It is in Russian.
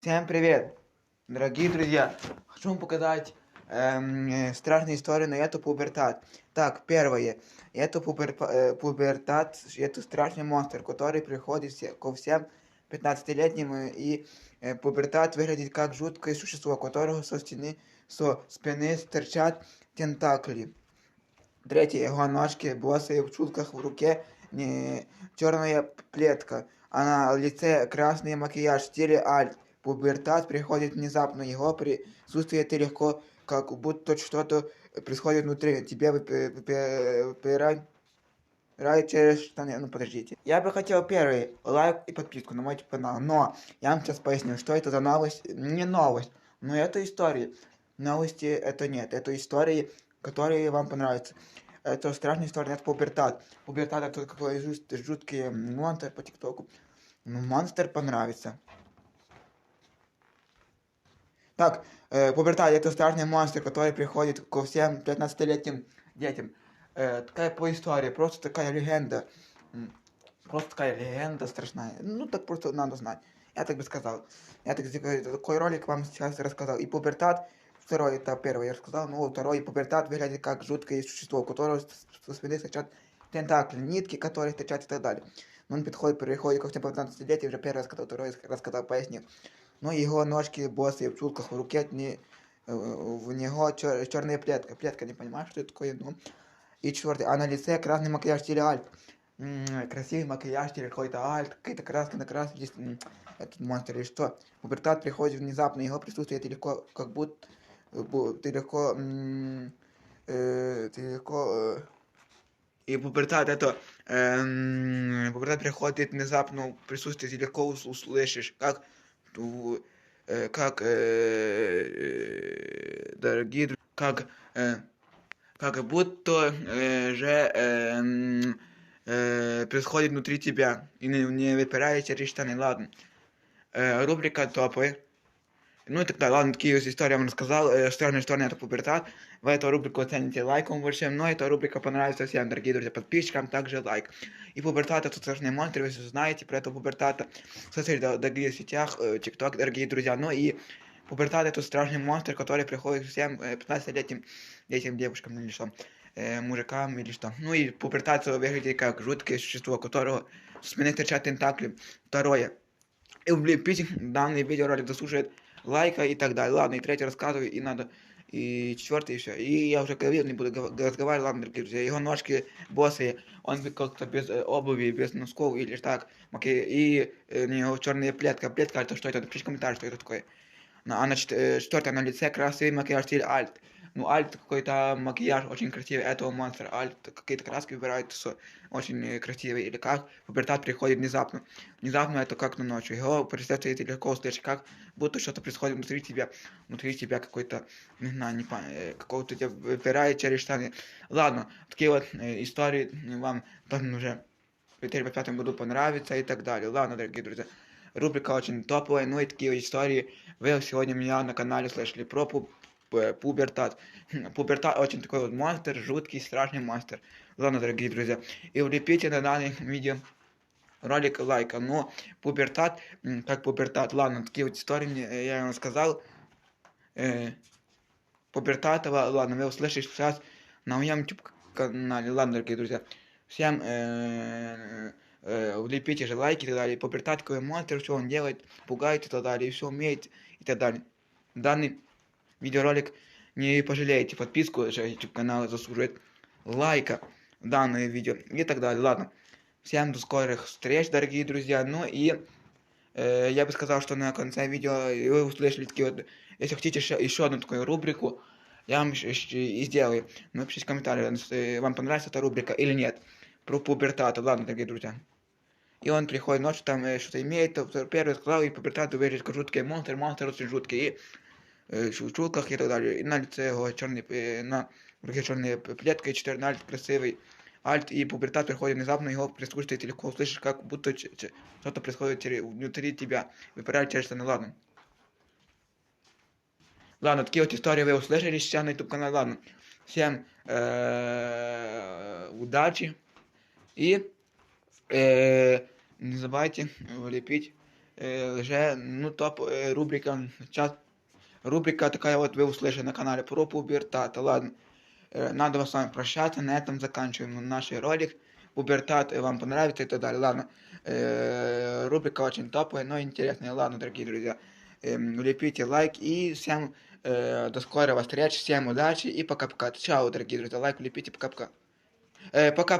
Всем привет, дорогие друзья! Хочу вам показать эм, э, страшную историю на эту пубертат. Так, первое. Это пубер, э, пубертат, это страшный монстр, который приходит ко всем 15-летним, э, и э, пубертат выглядит как жуткое существо, которого со стены, со спины торчат тентакли. Третье. Его ножки, босые в чулках в руке, не, черная плетка, а на лице красный макияж в стиле альт. Пубертат приходит внезапно, его присутствие ты легко, как будто что-то происходит внутри, тебе выпирает через штаны. Ну, подождите. Я бы хотел первый лайк и подписку на мой канал, но я вам сейчас поясню, что это за новость. Не новость, но это история. Новости это нет, это истории, которые вам понравятся. Это страшная история, это пубертат. Пубертат это какой жуткий монстр по тиктоку. Ну, монстр понравится. Так, э, пубертат это страшный монстр, который приходит ко всем 15-летним детям. Э, такая по истории, просто такая легенда. Просто такая легенда страшная. Ну, так просто надо знать. Я так бы сказал. Я так, такой ролик вам сейчас рассказал. И пубертат, второй, это первый я рассказал, ну, второй, пубертат выглядит как жуткое существо, у которого со спины торчат тентакли, нитки, которые торчат и так далее. Но он подходит, переходит ко всем 15 лет, и уже первый раз сказал, второй раз сказал, пояснил. Ну, его ножки босые в чулках, в руке не, в него чер, черная плетка. Плетка, не понимаешь, что это такое, ну. И четвертый, а на лице красный макияж стиле альт. красивый макияж стиле какой-то альт, какие-то краски на краске, здесь этот монстр или что. Пубертат приходит внезапно, его присутствие ты легко, как будто, ты легко, э, ты легко, э, и пубертат это, э, пубертат приходит внезапно, присутствие ты легко услышишь, как Э, как э, э, дорогие как как будто же происходит внутри тебя и не, не выпирает через штаны. Ладно. Рубрика топы. Ну и тогда, ладно, такие истории я вам рассказал. Э, Странная история это пубертат. Вы эту рубрику оцените лайком большим. Но эта рубрика понравится всем, дорогие друзья, подписчикам, также лайк. И пубертат это страшный монстр, вы знаете про это пубертата. В социальных сетях, ТикТок, дорогие друзья. Ну и пубертат это страшный монстр, который приходит всем 15-летним детям, девушкам или что мужикам или что. Ну и пубертат выглядит как жуткое существо, которого с меня торчат тентакли. Второе. И влепите данный видеоролик заслуживает лайка и так далее. Ладно, и третий рассказываю, и надо, и четвертый, все. И я уже говорил, не буду разговаривать, ладно, дорогие друзья. Его ножки босые, он как-то без э, обуви, без носков или так. И э, у него черная плетка. Плетка, это что это? Напишите комментарий, что это такое. А на э, четвертое на лице красивый макияж стиль альт. Ну, альт какой-то макияж очень красивый этого монстра. Альт какие-то краски выбирает очень красивые. Или как пубертат приходит внезапно. Внезапно это как на ночь. Его представьте, ты легко услышишь, как будто что-то происходит внутри тебя. Внутри тебя какой-то, не знаю, не понимаю, какого-то тебя выбирает через штаны. Ладно, такие вот э, истории вам там уже в 2005 году понравятся и так далее. Ладно, дорогие друзья. Рубрика очень топовая, ну и такие истории вы сегодня меня на канале слышали про пубертат. Пубертат очень такой вот монстр, жуткий, страшный монстр. Ладно, дорогие друзья. И влепите на данный видео ролик лайка. Но пубертат, как пубертат, ладно, такие вот истории э, я вам сказал. Э, пубертатова, ладно, вы услышите сейчас на моем YouTube канале. Ладно, дорогие друзья. Всем э, э, влепите же лайки и так далее. Пубертат такой монстр, что он делает, пугает и так далее, и все умеет и так далее. Данный видеоролик не пожалеете подписку, YouTube канал заслуживает лайка данное видео и так далее. Ладно, всем до скорых встреч, дорогие друзья. Ну и э, я бы сказал, что на конце видео вы услышали такие вот, если хотите еще, одну такую рубрику, я вам и сделаю. Напишите в комментариях, вам понравится эта рубрика или нет. Про пубертат. Ладно, дорогие друзья. И он приходит ночью, там э, что-то имеет, первый сказал, и пубертат выглядит как жуткий монстр, монстр очень жуткий. И Э, чулках и так далі. І на лице його чорний, на руке чорная плетка и четвертый альт красивый. Альт и пубертат приходит внезапно, его присутствие ты легко услышишь, как будто что-то происходит внутри тебя. Выпирает через штаны, ладно. Ладно, такие вот истории вы услышали сейчас на YouTube канале. Ладно, всем э, удачи и э, не забывайте влепить э, уже, ну, топ э, рубрика, час, рубрика такая вот вы услышали на канале про пубертат. Ладно, э, надо с вами прощаться, на этом заканчиваем наш ролик. Пубертат э, вам понравится и так далее. Ладно, э, рубрика очень топовая, но интересная. Ладно, дорогие друзья, э, лепите лайк и всем до скорого встреч, всем удачи и пока-пока. Чао, дорогие друзья, лайк лепите, пока-пока. Э, пока.